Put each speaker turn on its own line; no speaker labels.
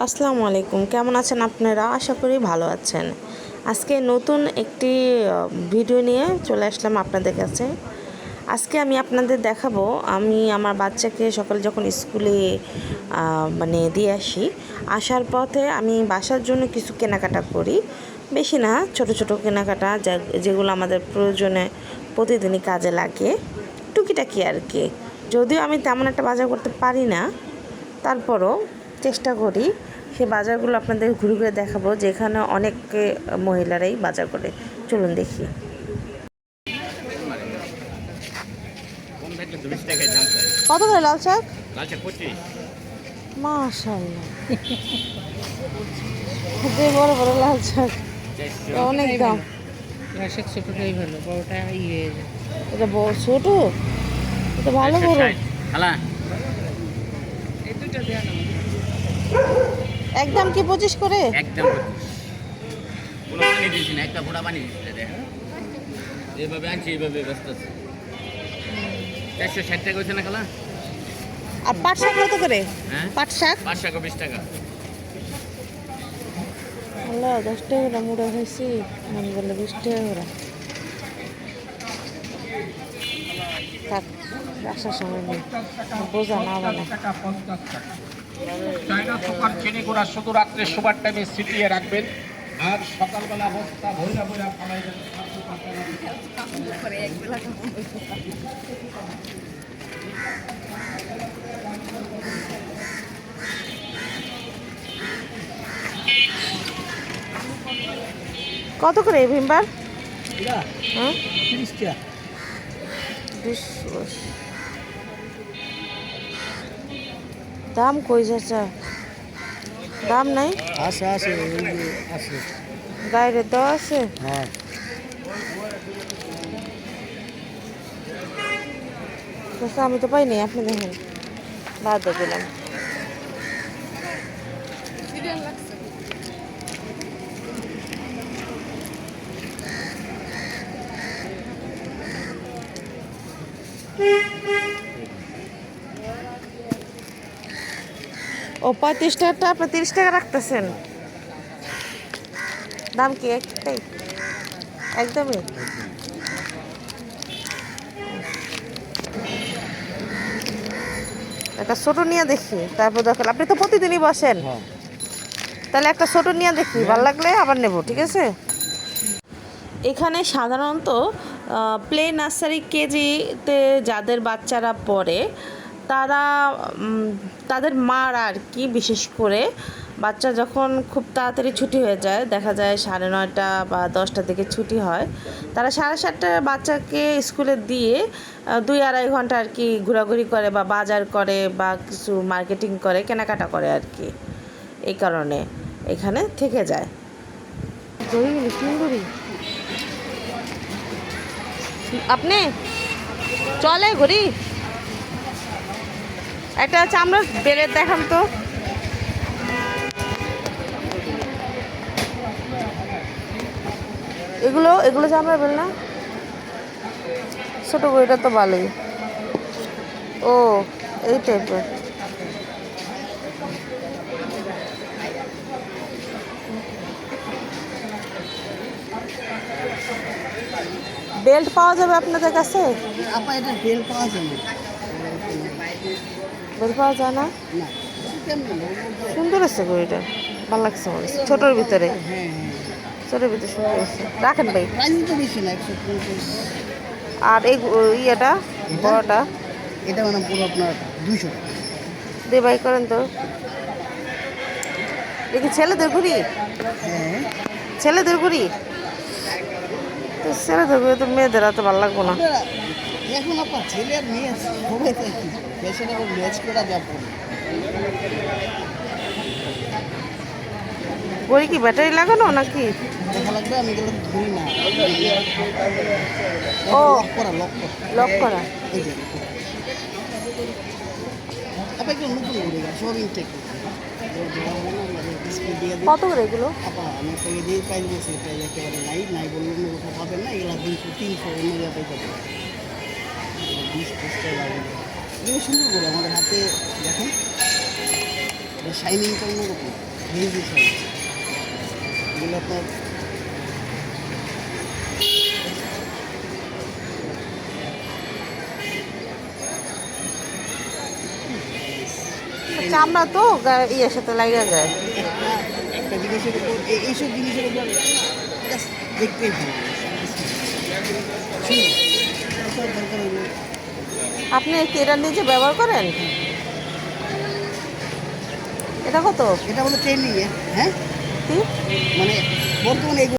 আসসালামু আলাইকুম। কেমন আছেন আপনারা? আশা করি ভালো আছেন। আজকে নতুন একটি ভিডিও নিয়ে চলে আসলাম আপনাদের কাছে। আজকে আমি আপনাদের দেখাবো, আমি আমার বাচ্চাকে সকালে যখন স্কুলে মানে দিয়ে আসি, আসার পথে আমি বাসার জন্য কিছু কেনাকাটা করি। বেশি না, ছোট ছোট কেনাকাটা যেগুলো আমাদের প্রয়োজনে প্রতিদিনই কাজে লাগে। টুকিটাকি আর কি। যদিও আমি তেমন একটা বাজার করতে পারি না, তারপরও চেষ্টা করি সে বাজারগুলো আপনাদের ঘুরে ঘুরে দেখাবো, যেখানে অনেক মহিলারাই বাজার করে। চলুন দেখি। কত করে লাল শাক?
লাল শাক
মাশাল্লাহ যে বড় বড় লাল শাক। অনেক দাম।
বড়টা ইয়ে
এটা বড় ছোট? এটা ভালো বড়। একদম কি পঁচিশ করে?
একদম কোনো পানি দিয়েছি না একটা ফোড়া পানি দিচ্ছিল দেখ। যেভাবে আনছি এইভাবে ব্যস্ত আছে। চারশো ষাট টাকা হয়েছে না খালা?
আর পাট শাক কত করে?
হ্যাঁ?
পাট শাক?
পাঁচ টাকা বিশ টাকা।
আল্লাহ দশ টাকা করে মুড়া খাইছি মনে বললে বিশ টাকা করে। থাক আসার সময় নেই। বোঝা না মানে
চায়না সুপার চিনি গুঁড়া শুধু রাত্রে সুপার টাইমে ছিটিয়ে রাখবেন। আর সকালবেলা বস্তা ভৈরা ভৈরা
কত করে ভিমবার? হ্যাঁ?
তিরিশ টাকা।
দাম কই যাচ্ছে? দাম নাই?
আছে আছে আছে।
গাড়ির দেওয়া আছে।
হ্যাঁ।
আমি তো পাইনি আপনি দেখেন। বাদ দিলাম। ও পঁয়ত্রিশ টাকাটা আপনি তিরিশ টাকা রাখতেছেন। দাম কি একটাই? একদমই। একটা ছোট নিয়ে দেখি তারপর দেখেন আপনি তো প্রতিদিনই বসেন। তাহলে একটা ছোট নিয়ে দেখি ভালো লাগলে আবার নেব ঠিক আছে? এখানে সাধারণত প্লে নার্সারি কেজিতে যাদের বাচ্চারা পড়ে তারা তাদের মার আর কি, বিশেষ করে। বাচ্চা যখন খুব তাড়াতাড়ি ছুটি হয়ে যায়, দেখা যায় সাড়ে নয়টা বা দশটা থেকে ছুটি হয়, তারা সাড়ে সাতটা বাচ্চাকে স্কুলে দিয়ে দুই আড়াই ঘণ্টা আর কি ঘোরাঘুরি করে বা বাজার করে বা কিছু মার্কেটিং করে, কেনাকাটা করে আর কি, এই কারণে এখানে থেকে যায়। আপনি? চলে ঘুরি একটা চামড়া বেড়ে দেখান তো। এগুলো এগুলো চামড়া বেল না? ছোটো বইটা তো ভালোই। ও, এই টাইপের বেল্ট পাওয়া যাবে আপনাদের কাছে?
আপা, এটা বেল পাওয়া যায়
বেল্ট পাওয়া যায় না? সুন্দর আছে ঘড়িটা ভালো লাগছে আমার ছোটোর ভিতরে। ছোটোর ভিতরে সুন্দর আছে রাখেন ভাই। আর এই ইয়েটা বড়টা?
এটা মানে পুরো আপনার দুশো
দিয়ে বাই করেন তো। দেখি ছেলেদের ঘুরি
হ্যাঁ।
ছেলেদের ঘুরি তো ছেলেদের ঘুরি তো মেয়েদের এত ভালো লাগবো না।
এখন আপনার ছেলে আর মেয়ে তো একই। ফ্যাশন এবং ম্যাচ করা যাব
ঘড়ি কি ব্যাটারি লাগানো নাকি?
দেখা লাগবে আমি এগুলো ধরি না।
ও।
লক করা লক করা।
লক করা।
এই যে আপনার একটু নতুন গেছে সব ইনটেক
কত করে এগুলো?
আপা আমি একটা দিয়ে প্রাইস বলছি প্রাইস একেবারে নাই নাই বললে অন্য কোথাও পাবেন না এগুলো দুশো তিনশো অন্য জায়গায় পাবেন বিশ পঁচিশ টাকা লাগবে এগুলো সুন্দর করে আমাদের হাতে দেখেন শাইনিংটা অন্যরকম হিসাবে এগুলো আপনার
চামড়া তো গা- ইয়ের সাথে লাগা যায়
একটা জিনিসের উপর এই- এইসব জিনিসের উপর দেখতেই ভালো দরকার হলো
আপনি এটা নিজে ব্যবহার করেন? এটা কত?
এটা হলো ট্রেন্ডিং হ্যাঁ? মানে বর্তমানে এগুলো